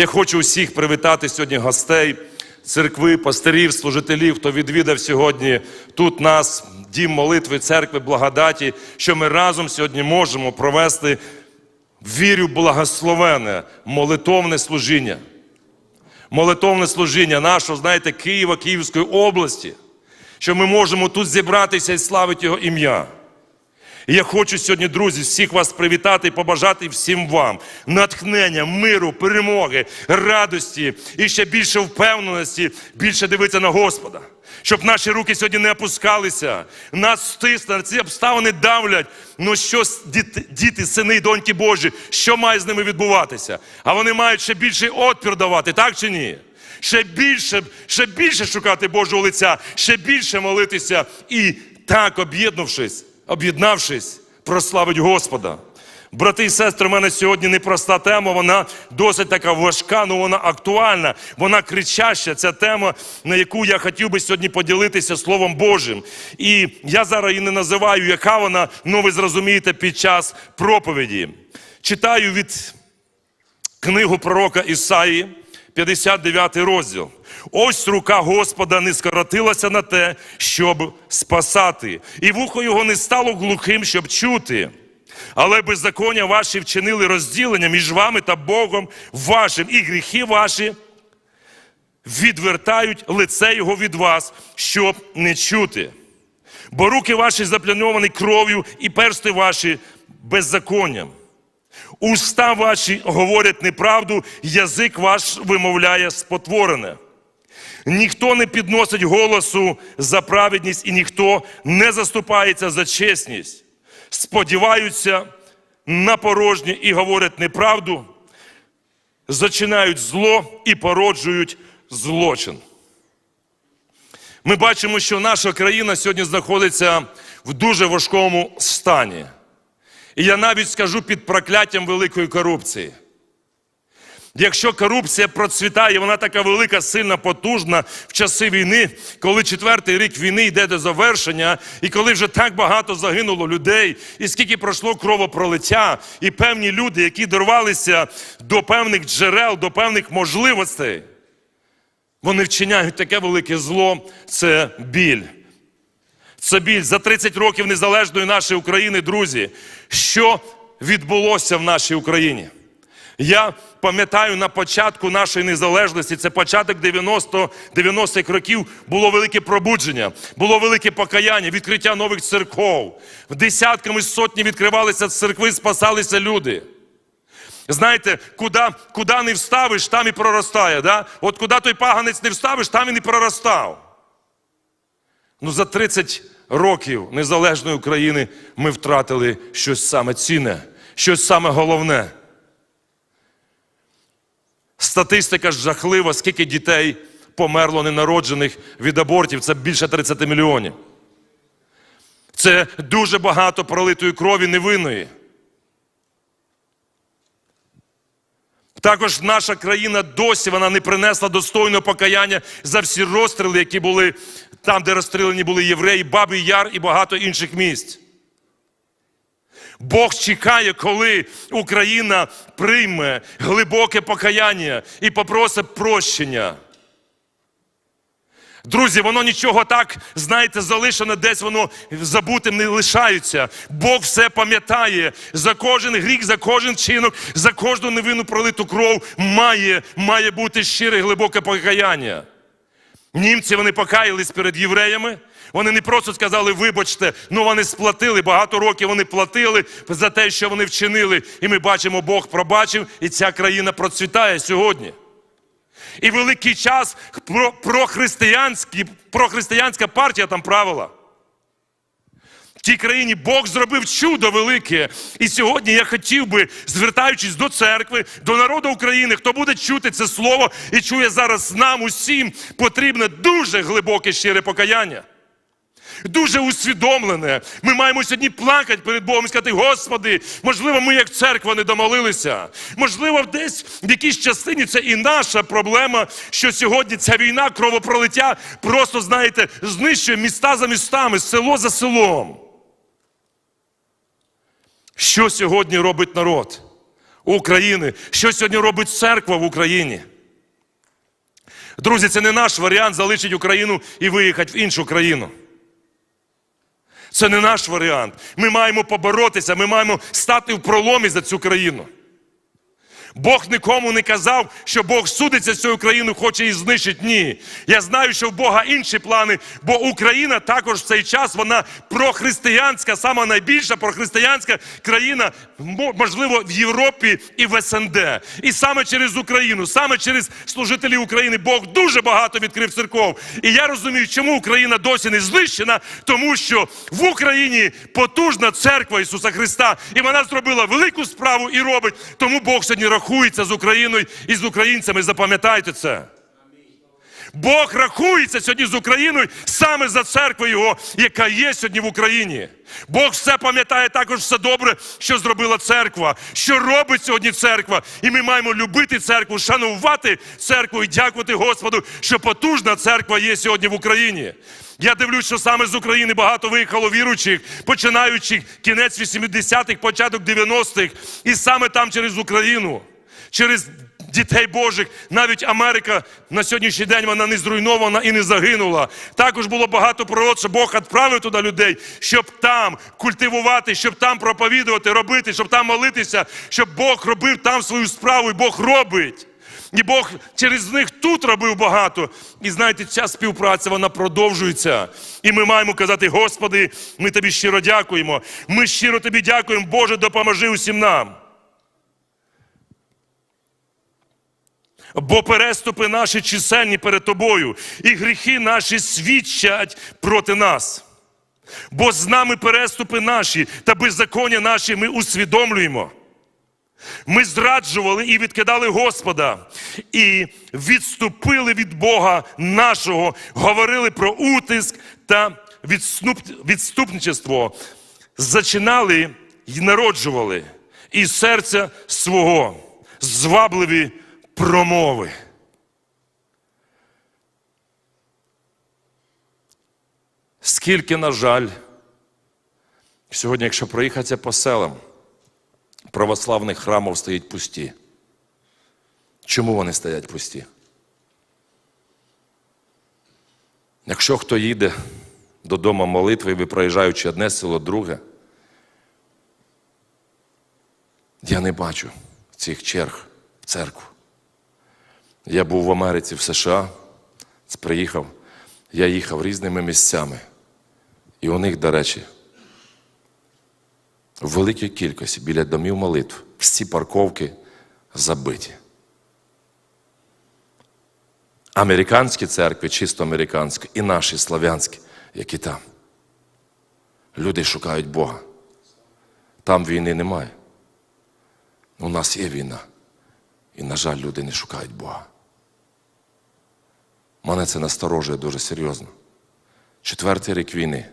Я хочу усіх привітати сьогодні гостей, церкви, пастирів, служителів, хто відвідав сьогодні тут нас, дім молитви, церкви, благодаті, що ми разом сьогодні можемо провести вірю благословене, молитовне служіння. Молитовне служіння нашого, знаєте, Києва, Київської області, що ми можемо тут зібратися і славити Його ім'я. І я хочу сьогодні, друзі, всіх вас привітати і побажати всім вам натхнення, миру, перемоги, радості і ще більше впевненості, більше дивитися на Господа. Щоб наші руки сьогодні не опускалися, нас стисне, ці обставини давлять. Ну що діти, діти, сини і доньки Божі, що має з ними відбуватися? А вони мають ще більший отпір давати, так чи ні? Ще більше, ще більше шукати Божого лиця, ще більше молитися і так об'єднавшись, об'єднавшись, прославить Господа. Брати і сестри, у мене сьогодні непроста тема, вона досить така важка, але вона актуальна, вона кричаща. Ця тема, на яку я хотів би сьогодні поділитися Словом Божим. І я зараз її не називаю, яка вона, ну ви зрозумієте під час проповіді. Читаю від книгу пророка Ісаї, 59 розділ. Ось рука Господа не скоротилася на те, щоб спасати, і вухо його не стало глухим, щоб чути. Але беззаконня ваші вчинили розділення між вами та Богом вашим, і гріхи ваші відвертають лице Його від вас, щоб не чути. Бо руки ваші запляновані кров'ю, і персти ваші беззаконням. Уста ваші говорять неправду, язик ваш вимовляє спотворене. Ніхто не підносить голосу за праведність, і ніхто не заступається за чесність. Сподіваються на порожнє і говорять неправду, зачинають зло і породжують злочин. Ми бачимо, що наша країна сьогодні знаходиться в дуже важкому стані. І я навіть скажу під прокляттям великої корупції. Якщо корупція процвітає, вона така велика, сильна, потужна в часи війни, коли четвертий рік війни йде до завершення, і коли вже так багато загинуло людей, і скільки пройшло кровопролиття, і певні люди, які дорвалися до певних джерел, до певних можливостей, вони вчиняють таке велике зло це біль. Біль за 30 років незалежної нашої України, друзі. Що відбулося в нашій Україні? Я пам'ятаю на початку нашої незалежності, це початок 90 90-х років, було велике пробудження, було велике покаяння, відкриття нових церков. Десятками сотні відкривалися церкви, спасалися люди. Знаєте, куди, куди не вставиш, там і проростає. Да? От куди той паганець не вставиш, там він і проростав. Ну, за 30 років незалежної України ми втратили щось саме цінне, щось саме головне. Статистика жахлива, скільки дітей померло ненароджених від абортів, це більше 30 мільйонів. Це дуже багато пролитої крові невинної. Також наша країна досі вона не принесла достойного покаяння за всі розстріли, які були там, де розстріляні були євреї, Бабий Яр і багато інших місць. Бог чекає, коли Україна прийме глибоке покаяння і попросить прощення. Друзі, воно нічого так, знаєте, залишено десь воно забутим не лишається. Бог все пам'ятає. За кожен гріх, за кожен чинок, за кожну невинну пролиту кров має, має бути щире глибоке покаяння. Німці вони покаялись перед євреями. Вони не просто сказали, вибачте, ну вони сплатили. Багато років вони платили за те, що вони вчинили. І ми бачимо, Бог пробачив, і ця країна процвітає сьогодні. І великий час прохристиянська партія там правила. В тій країні Бог зробив чудо велике. І сьогодні я хотів би, звертаючись до церкви, до народу України, хто буде чути це слово і чує зараз нам усім, потрібне дуже глибоке щире покаяння. Дуже усвідомлене. Ми маємо сьогодні плакати перед Богом і сказати, Господи, можливо, ми як церква не домолилися. Можливо, десь в якійсь частині це і наша проблема, що сьогодні ця війна, кровопролиття просто, знаєте, знищує міста за містами, село за селом. Що сьогодні робить народ? України. Що сьогодні робить церква в Україні? Друзі, це не наш варіант залишити Україну і виїхати в іншу країну. Це не наш варіант. Ми маємо поборотися, ми маємо стати в проломі за цю країну. Бог нікому не казав, що Бог судиться з цією країною, хоче її знищити. Ні. Я знаю, що в Бога інші плани, бо Україна також в цей час вона прохристиянська, сама найбільша прохристиянська країна, можливо, в Європі і в СНД. І саме через Україну, саме через служителів України Бог дуже багато відкрив церков. І я розумію, чому Україна досі не знищена, тому що в Україні потужна церква Ісуса Христа, і вона зробила велику справу і робить. Тому Бог сьогодні рахується з Україною і з українцями. Запам'ятайте це. Бог рахується сьогодні з Україною саме за церкву Його, яка є сьогодні в Україні. Бог все пам'ятає також все добре, що зробила церква, що робить сьогодні церква. І ми маємо любити церкву, шанувати церкву і дякувати Господу, що потужна церква є сьогодні в Україні. Я дивлюсь, що саме з України багато виїхало віруючих, починаючи кінець 80-х, початок 90-х, і саме там через Україну, через дітей Божих, навіть Америка на сьогоднішній день вона не зруйнована і не загинула. Також було багато пророк, що Бог відправив туди людей, щоб там культивувати, щоб там проповідувати, робити, щоб там молитися, щоб Бог робив там свою справу, і Бог робить. І Бог через них тут робив багато. І знаєте, ця співпраця вона продовжується. І ми маємо казати, Господи, ми тобі щиро дякуємо. Ми щиро тобі дякуємо, Боже, допоможи усім нам. Бо переступи наші чисельні перед тобою, і гріхи наші свідчать проти нас. Бо з нами переступи наші та беззаконня наші ми усвідомлюємо. Ми зраджували і відкидали Господа, і відступили від Бога нашого, говорили про утиск та відступничество, зачинали і народжували із серця свого звабливі промови. Скільки, на жаль, сьогодні, якщо проїхатися по селам, православних храмів стоять пусті. Чому вони стоять пусті? Якщо хто їде додому молитви, ви проїжджаючи одне село, друге, я не бачу цих черг в церкву. Я був в Америці, в США, приїхав, я їхав різними місцями. І у них, до речі, в великій кількості біля домів молитв всі парковки забиті. Американські церкви, чисто американські, і наші славянські, які там. Люди шукають Бога. Там війни немає. У нас є війна. І, на жаль, люди не шукають Бога. Мене це насторожує дуже серйозно. Четвертий рік війни.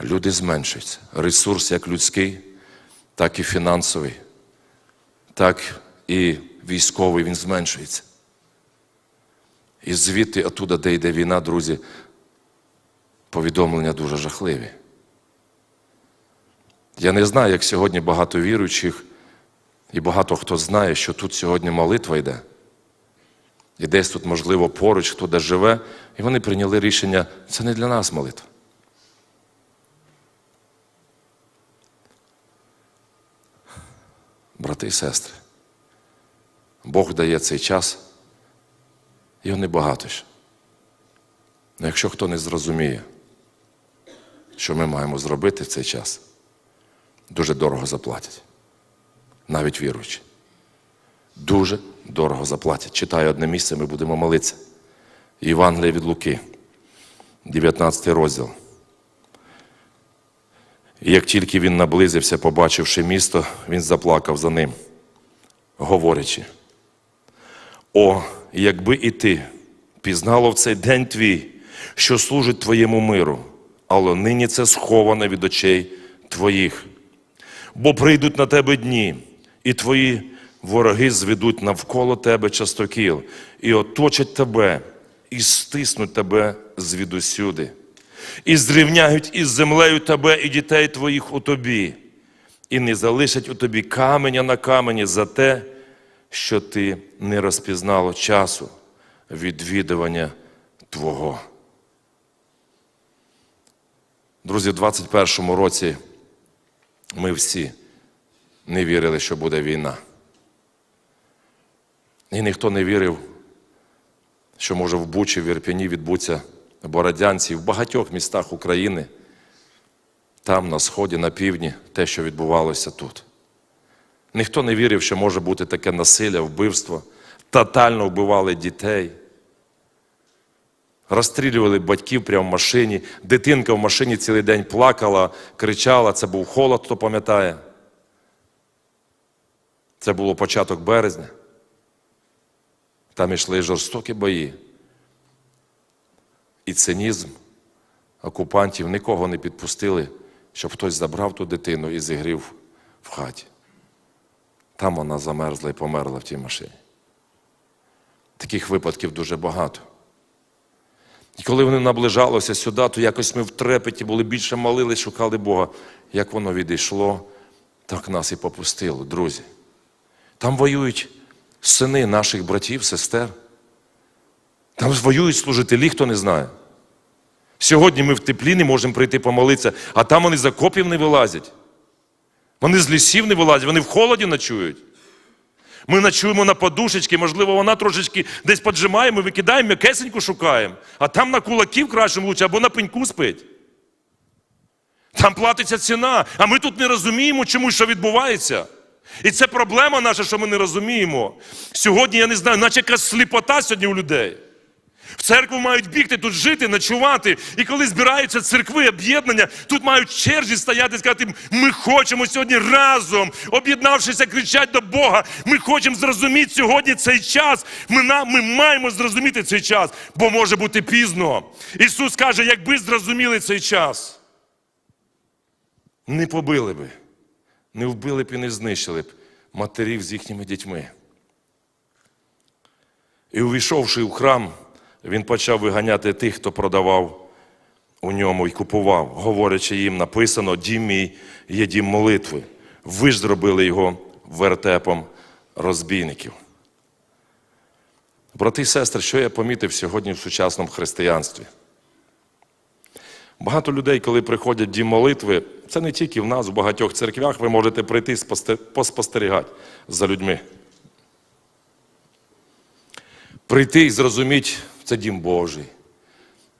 Люди зменшуються. Ресурс як людський, так і фінансовий, так і військовий, він зменшується. І звідти, оттуда, де йде війна, друзі, повідомлення дуже жахливі. Я не знаю, як сьогодні багато віруючих, і багато хто знає, що тут сьогодні молитва йде. І десь тут, можливо, поруч, хто де живе, і вони прийняли рішення, це не для нас молитва. Брати і сестри, Бог дає цей час, його небагато ще. Але якщо хто не зрозуміє, що ми маємо зробити в цей час, дуже дорого заплатять. Навіть віруючи. Дуже дорого заплатять. Читаю одне місце, ми будемо молитися. Євангелія від Луки, 19 розділ. І як тільки він наблизився, побачивши місто, він заплакав за ним, говорячи: О, якби і ти пізнало в цей день твій, що служить твоєму миру, але нині це сховане від очей твоїх. Бо прийдуть на тебе дні, і твої вороги зведуть навколо тебе частокіл, і оточать тебе, і стиснуть тебе звідусюди, і зрівняють із землею тебе і дітей твоїх у тобі, і не залишать у тобі каменя на камені за те, що ти не розпізнало часу відвідування Твого. Друзі, в 21-му році ми всі не вірили, що буде війна. І ніхто не вірив, що може в Бучі, в Ірпіні відбуться бородянці, в багатьох містах України, там, на сході, на півдні, те, що відбувалося тут. Ніхто не вірив, що може бути таке насилля, вбивство, тотально вбивали дітей. Розстрілювали батьків прямо в машині. Дитинка в машині цілий день плакала, кричала, це був холод, хто пам'ятає. Це було початок березня. Там йшли жорстокі бої. І цинізм окупантів нікого не підпустили, щоб хтось забрав ту дитину і зігрів в хаті. Там вона замерзла і померла в тій машині. Таких випадків дуже багато. І коли вони наближалися сюди, то якось ми в трепеті були більше молили, шукали Бога. Як воно відійшло, так нас і попустило, друзі. Там воюють сини наших братів, сестер. Там воюють служителі, хто не знає. Сьогодні ми в теплі не можемо прийти помолитися, а там вони з окопів не вилазять. Вони з лісів не вилазять, вони в холоді ночують. Ми ночуємо на подушечки, можливо, вона трошечки десь поджимає, ми викидаємо, м'якесеньку шукаємо, а там на кулаків кращим лучше або на пеньку спить. Там платиться ціна, а ми тут не розуміємо, чому що відбувається. І це проблема наша, що ми не розуміємо. Сьогодні, я не знаю, наче якась сліпота сьогодні у людей. В церкву мають бігти, тут жити, ночувати. І коли збираються церкви, об'єднання, тут мають черзі стояти і сказати, ми хочемо сьогодні разом, об'єднавшися, кричати до Бога. Ми хочемо зрозуміти сьогодні цей час. Ми, на- ми маємо зрозуміти цей час, бо може бути пізно. Ісус каже, якби зрозуміли цей час, не побили би, не вбили б і не знищили б матерів з їхніми дітьми. І увійшовши в храм, він почав виганяти тих, хто продавав у ньому і купував, говорячи їм, написано, дім мій є дім молитви. Ви ж зробили його вертепом розбійників. Брати і сестри, що я помітив сьогодні в сучасному християнстві? Багато людей, коли приходять в дім молитви, це не тільки в нас, в багатьох церквях, ви можете прийти спосте- поспостерігати за людьми. Прийти і зрозуміти, це дім Божий.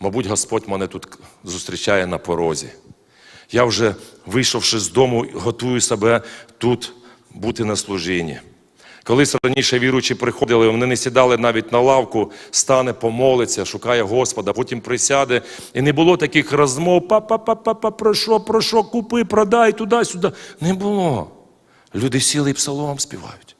Мабуть, Господь мене тут зустрічає на порозі. Я вже, вийшовши з дому, готую себе тут бути на служінні. Колись раніше віруючі приходили, вони не сідали навіть на лавку, стане, помолиться, шукає Господа, потім присяде. І не було таких розмов, па-па-па-па, про що, про що, купи, продай, туди-сюди. Не було. Люди сіли і псалом співають.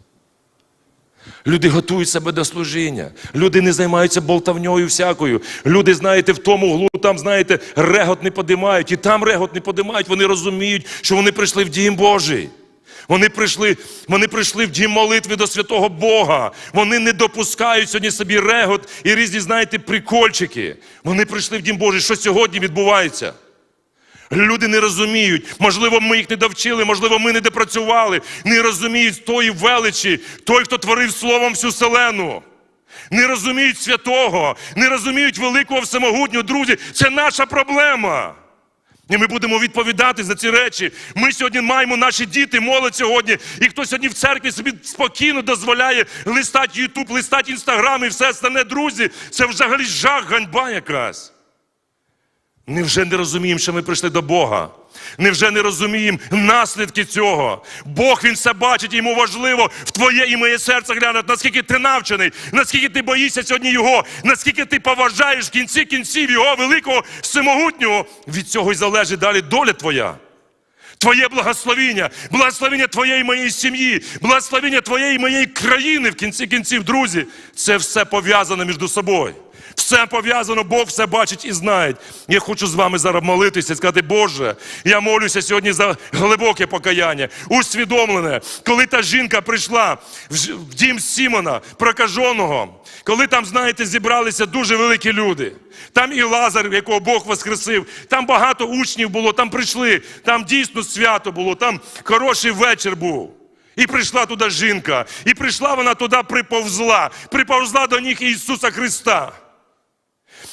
Люди готують себе до служіння. Люди не займаються болтавньою всякою. Люди, знаєте, в тому углу, там, знаєте, регот не подимають, і там регот не подимають. Вони розуміють, що вони прийшли в дім Божий. Вони прийшли, вони прийшли в дім молитви до святого Бога. Вони не допускають сьогодні собі регот і різні, знаєте, прикольчики. Вони прийшли в дім Божий. Що сьогодні відбувається? Люди не розуміють, можливо, ми їх не довчили, можливо, ми не допрацювали, не розуміють тої величі, той, хто творив словом всю селену. Не розуміють святого, не розуміють великого всемогутнього, друзі. Це наша проблема. І ми будемо відповідати за ці речі. Ми сьогодні маємо наші діти, молодь сьогодні, і хто сьогодні в церкві собі спокійно дозволяє листати Ютуб, листати Інстаграм і все остальне, друзі, це взагалі жах, ганьба якась. Невже не розуміємо, що ми прийшли до Бога? Невже не розуміємо наслідки цього? Бог він все бачить, йому важливо в твоє і моє серце глянути, наскільки ти навчений, наскільки ти боїшся сьогодні Його, наскільки ти поважаєш в кінці кінців Його великого всемогутнього. Від цього й залежить далі доля твоя. Твоє благословіння, благословіння твоєї моєї сім'ї, благословіння твоєї моєї країни в кінці кінців, друзі, це все пов'язане між собою. Все пов'язано, Бог все бачить і знає. Я хочу з вами зараз молитися і сказати, Боже, я молюся сьогодні за глибоке покаяння, усвідомлене, коли та жінка прийшла в дім Сімона, прокаженого, коли там, знаєте, зібралися дуже великі люди. Там і Лазар, якого Бог воскресив, там багато учнів було, там прийшли, там дійсно свято було, там хороший вечір був. І прийшла туди жінка, і прийшла вона туди, приповзла, приповзла до них Ісуса Христа.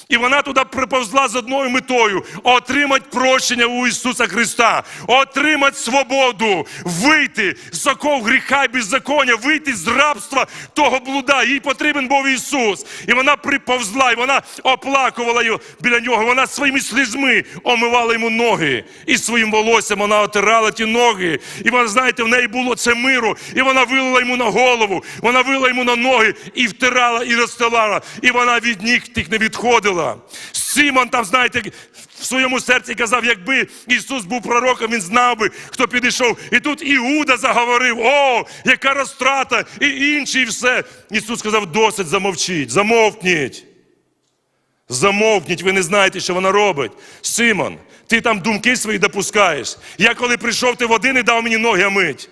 І вона туди приповзла з одною метою отримати прощення у Ісуса Христа, отримати свободу, вийти з оков гріха і беззаконня, вийти з рабства того блуда. Їй потрібен був Ісус. І вона приповзла, і вона оплакувала його біля нього. Вона своїми слізьми омивала йому ноги. І своїм волоссям вона отирала ті ноги. І вона, знаєте, в неї було це миру. І вона вилила йому на голову, вона вилила йому на ноги і втирала, і розстилала. І вона від ніг тих не відходила. Симон там, знаєте, в своєму серці казав, якби Ісус був пророком, він знав би, хто підійшов. І тут Іуда заговорив: о, яка розтрата, і інші, і все. Ісус сказав, досить замовчіть, замовкніть. Замовкніть, ви не знаєте, що вона робить. Симон, ти там думки свої допускаєш. Я коли прийшов, ти води не дав мені ноги мить.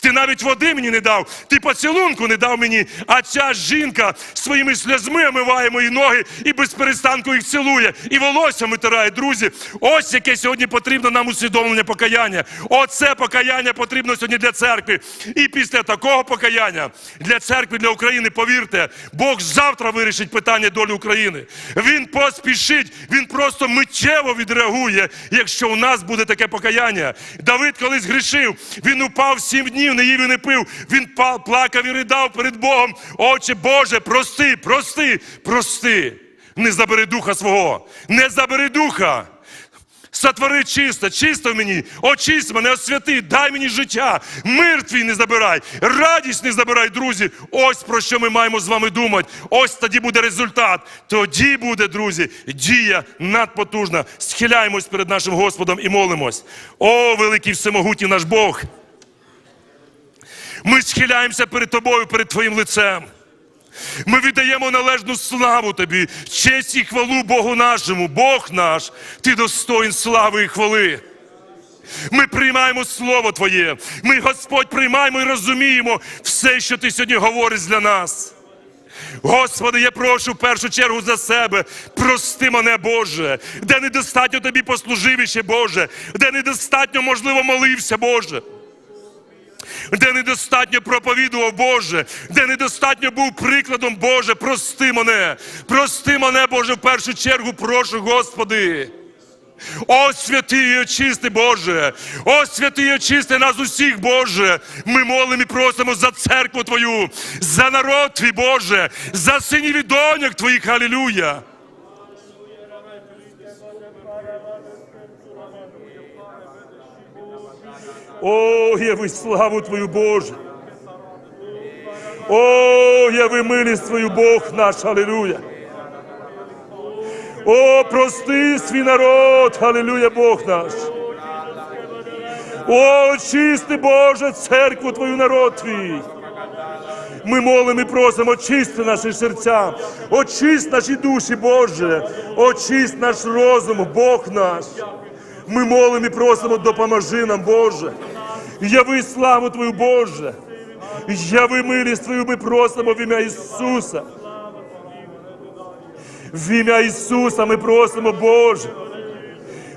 Ти навіть води мені не дав, ти поцілунку не дав мені, а ця жінка своїми сльозми омиває мої ноги і без перестанку їх цілує, і волосся витирає. Друзі, ось яке сьогодні потрібно нам усвідомлення покаяння. Оце покаяння потрібно сьогодні для церкви. І після такого покаяння для церкви, для України, повірте, Бог завтра вирішить питання долі України. Він поспішить, він просто миттєво відреагує, якщо у нас буде таке покаяння. Давид колись грішив, він упав сім днів, не їв і не пив. Він плакав і ридав перед Богом. Отче Боже, прости, прости, прости. Не забери духа свого, не забери духа. Сотвори чисто, чисто в мені, очисть мене, освяти, дай мені життя, мир твій не забирай, радість не забирай, друзі. Ось про що ми маємо з вами думати. Ось тоді буде результат. Тоді буде, друзі, дія надпотужна. Схиляємось перед нашим Господом і молимось. О, великий всемогутній наш Бог! Ми схиляємося перед тобою, перед Твоїм лицем. Ми віддаємо належну славу Тобі, честь і хвалу Богу нашому. Бог наш, Ти достоїн слави і хвали. Ми приймаємо Слово Твоє. Ми, Господь, приймаємо і розуміємо все, що Ти сьогодні говориш для нас. Господи, я прошу в першу чергу за себе. Прости мене, Боже, де недостатньо тобі послужив іще, Боже, де недостатньо, можливо, молився, Боже де недостатньо проповідував Боже, де недостатньо був прикладом Боже, прости мене, прости мене, Боже, в першу чергу прошу, Господи. О, святий і очисти, Боже! О, святий і очисти нас усіх, Боже! Ми молимо і просимо за церкву Твою, за народ Твій, Боже, за синів і доньок Твоїх, Алілуя! О, яви славу Твою, Боже! О, яви милість Твою, Бог наш, Алілуя! О, прости свій народ, Алілуя, Бог наш! О, очисти, Боже, церкву Твою, народ Твій! Ми молимо і просимо, очисти наші серця, очисть наші душі, Боже, очисть наш розум, Бог наш. Ми молимо і просимо, допоможи нам, Боже. Яви славу Твою, Боже. Яви милість Твою, ми просимо в ім'я Ісуса. В ім'я Ісуса ми просимо, Боже.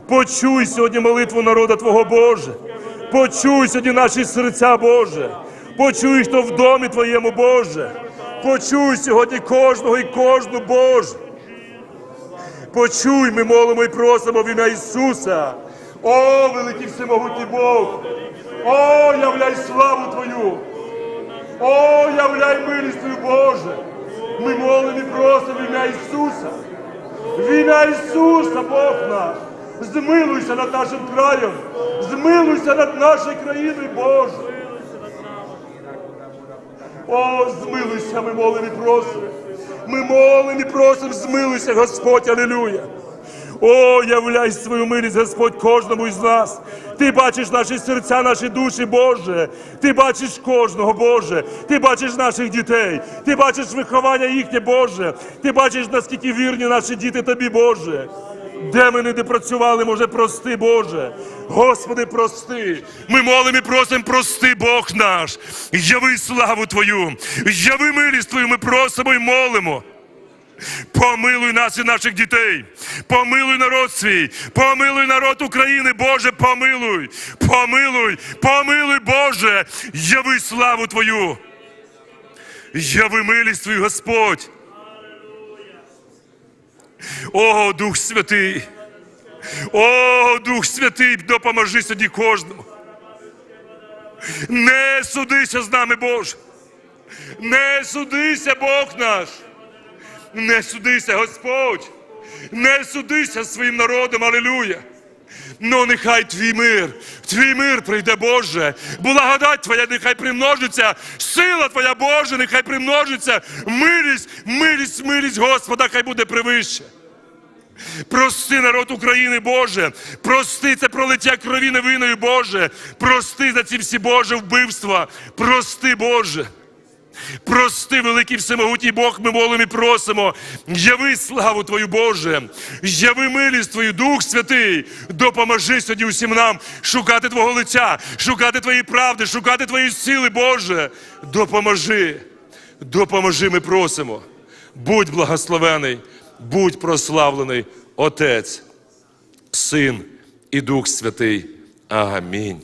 Почуй сьогодні молитву народа Твого Боже. Почуй сьогодні наші серця, Боже. Почуй, хто в домі Твоєму, Боже. Почуй сьогодні кожного і кожну, Боже. Почуй, ми молимо і просимо в ім'я Ісуса. О, великий всемогутній Бог! О, являй славу Твою! О, являй милість Твою, Боже! Ми молимо і просимо в ім'я Ісуса. В ім'я Ісуса, Бог наш! Змилуйся над нашим краєм! Змилуйся над нашою країною, Боже! О, змилуйся, ми молимо і просимо. Ми молимо і просимо, змилуйся, Господь, алілуя. О, являй свою милість, Господь, кожному із нас. Ти бачиш наші серця, наші душі, Боже. Ти бачиш кожного, Боже. Ти бачиш наших дітей. Ти бачиш виховання їхнє, Боже. Ти бачиш, наскільки вірні наші діти тобі, Боже. Де ми не працювали, може, прости, Боже. Господи, прости. Ми молимо і просимо, прости Бог наш. Яви славу Твою, яви милість Твою, ми просимо і молимо. Помилуй нас і наших дітей, помилуй народ свій, помилуй народ України, Боже, помилуй, помилуй, помилуй, Боже, яви славу Твою, яви милість Твою, Господь. О, Дух Святий, о, Дух Святий, допоможи сьогодні кожному. Не судися з нами, Боже. Не судися, Бог наш. Не судися, Господь. Не судися з своїм народом, алілуя. Ну, нехай твій мир, твій мир прийде, Боже. Благодать Твоя нехай примножиться, сила Твоя, Боже, нехай примножиться. Милість, милість, милість Господа, хай буде превище. Прости народ України, Боже. Прости це пролиття крові невинною, Боже. Прости за ці всі Боже вбивства. Прости, Боже. Прости, великий всемогутній Бог, ми молимо і просимо. Яви славу Твою, Боже, яви милість Твою, Дух Святий, допоможи сьогодні усім нам шукати Твого лиця, шукати Твої правди, шукати Твої сили, Боже. Допоможи, допоможи, ми просимо. Будь благословений, будь прославлений Отець, Син і Дух Святий. Амінь.